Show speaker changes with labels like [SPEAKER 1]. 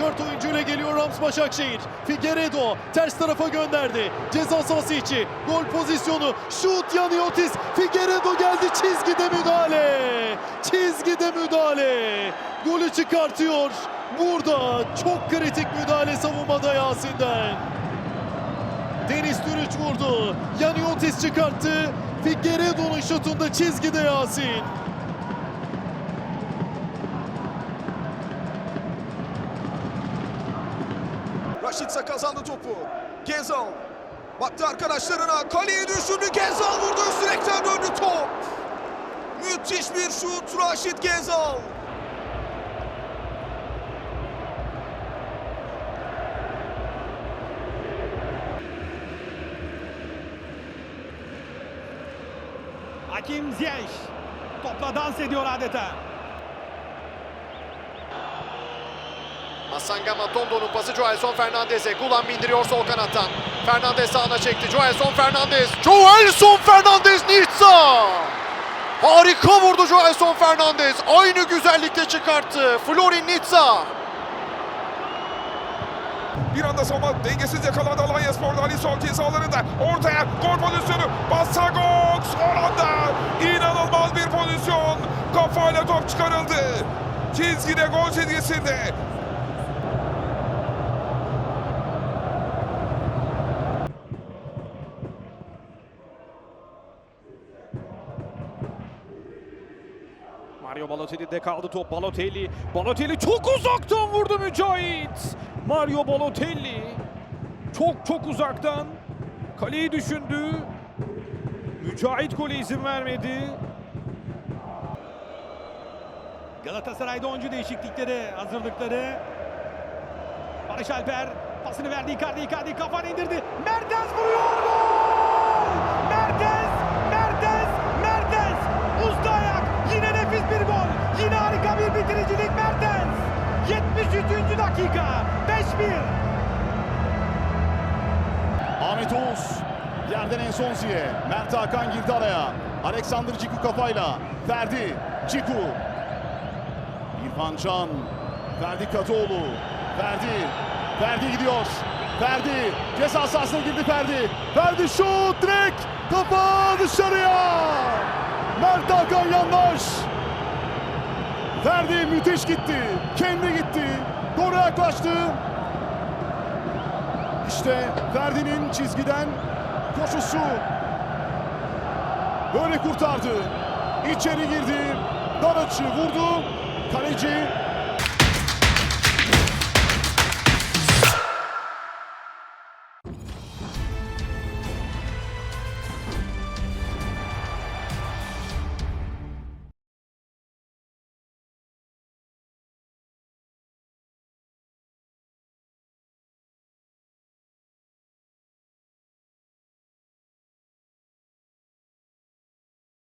[SPEAKER 1] Dört oyuncuyla geliyor Rams Başakşehir. Figueredo ters tarafa gönderdi. Ceza sahası içi. Gol pozisyonu. Şut Yaniotis. Figueredo geldi. Çizgide müdahale. Çizgide müdahale. Golü çıkartıyor. Burada çok kritik müdahale savunmada Yasin'den. Deniz Türüç vurdu. Yaniotis çıkarttı. Figueredo'nun şutunda çizgide Yasin.
[SPEAKER 2] Raşitsa kazandı topu. Gezal. Baktı arkadaşlarına. Kaleyi düşürdü. Gezal vurdu. Direkten döndü top. Müthiş bir şut Raşit Gezal.
[SPEAKER 3] Hakim Ziyech topla dans ediyor adeta.
[SPEAKER 4] Masanga Matondo'nun pası Joelson Fernandez'e. Gulan bindiriyor sol kanattan. Fernandez sağına çekti. Joelson Fernandez. Joelson Fernandez Nitsa! Harika vurdu Joelson Fernandez. Aynı güzellikte çıkarttı. Florin Nitsa.
[SPEAKER 5] Bir anda savunma dengesiz yakalandı Alanya Spor'da Ali Sol cezalarında. Ortaya gol pozisyonu. Bassagok son anda. inanılmaz bir pozisyon. Kafayla top çıkarıldı. Çizgide gol çizgisinde.
[SPEAKER 3] Mario Balotelli'de kaldı top. Balotelli. Balotelli çok uzaktan vurdu Mücahit. Mario Balotelli. Çok çok uzaktan. Kaleyi düşündü. Mücahit gole izin vermedi. Galatasaray'da oyuncu değişiklikleri, hazırlıkları. Barış Alper pasını verdi Icardi, Icardi kafanı indirdi. Mertens vuruyor gol! Bir bitiricilik Mertens. 73. dakika, 5-1.
[SPEAKER 6] Ahmet Oğuz yerden Ensonzi'ye. Mert Hakan girdi araya. Alexander Ciku kafayla. Ferdi Ciku. İrfan Can. Ferdi Katıoğlu. Ferdi. Ferdi gidiyor. Ferdi. Ceza sahasına girdi Ferdi. Ferdi şut direkt. Kafa dışarıya. Mert Hakan yandaş. Ferdi müthiş gitti. Kendi gitti. Doğru yaklaştı. İşte Ferdi'nin çizgiden koşusu. Böyle kurtardı. İçeri girdi. Dar açı vurdu. Kaleci